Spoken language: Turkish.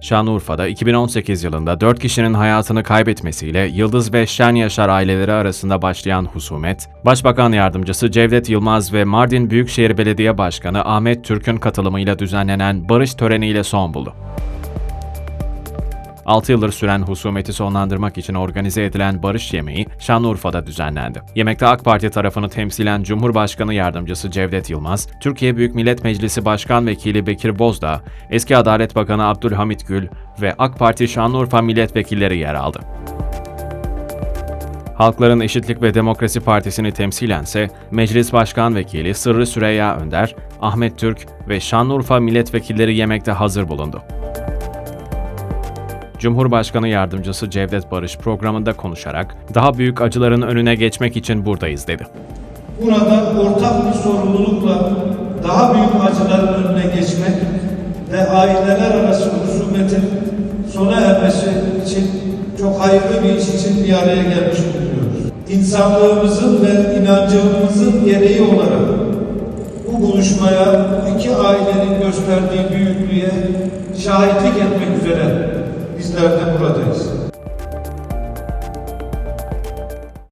Şanlıurfa'da 2018 yılında 4 kişinin hayatını kaybetmesiyle Yıldız ve Şen Yaşar aileleri arasında başlayan husumet, Başbakan Yardımcısı Cevdet Yılmaz ve Mardin Büyükşehir Belediye Başkanı Ahmet Türk'ün katılımıyla düzenlenen barış töreniyle son buldu. 6 yıldır süren husumeti sonlandırmak için organize edilen barış yemeği Şanlıurfa'da düzenlendi. Yemekte AK Parti tarafını temsilen Cumhurbaşkanı Yardımcısı Cevdet Yılmaz, Türkiye Büyük Millet Meclisi Başkan Vekili Bekir Bozdağ, eski Adalet Bakanı Abdülhamit Gül ve AK Parti Şanlıurfa milletvekilleri yer aldı. Halkların Eşitlik ve Demokrasi Partisi'ni temsilense Meclis Başkan Vekili Sırrı Süreyya Önder, Ahmet Türk ve Şanlıurfa milletvekilleri yemekte hazır bulundu. Cumhurbaşkanı Yardımcısı Cevdet Barış programında konuşarak daha büyük acıların önüne geçmek için buradayız dedi. Burada ortak bir sorumlulukla daha büyük acıların önüne geçmek ve aileler arası husumetin sona ermesi için çok hayırlı bir iş için bir araya gelmiş bulunuyoruz. İnsanlığımızın ve inancımızın gereği olarak bu buluşmaya bu iki ailenin gösterdiği büyüklüğe şahitlik etmek üzere bizler de buradayız.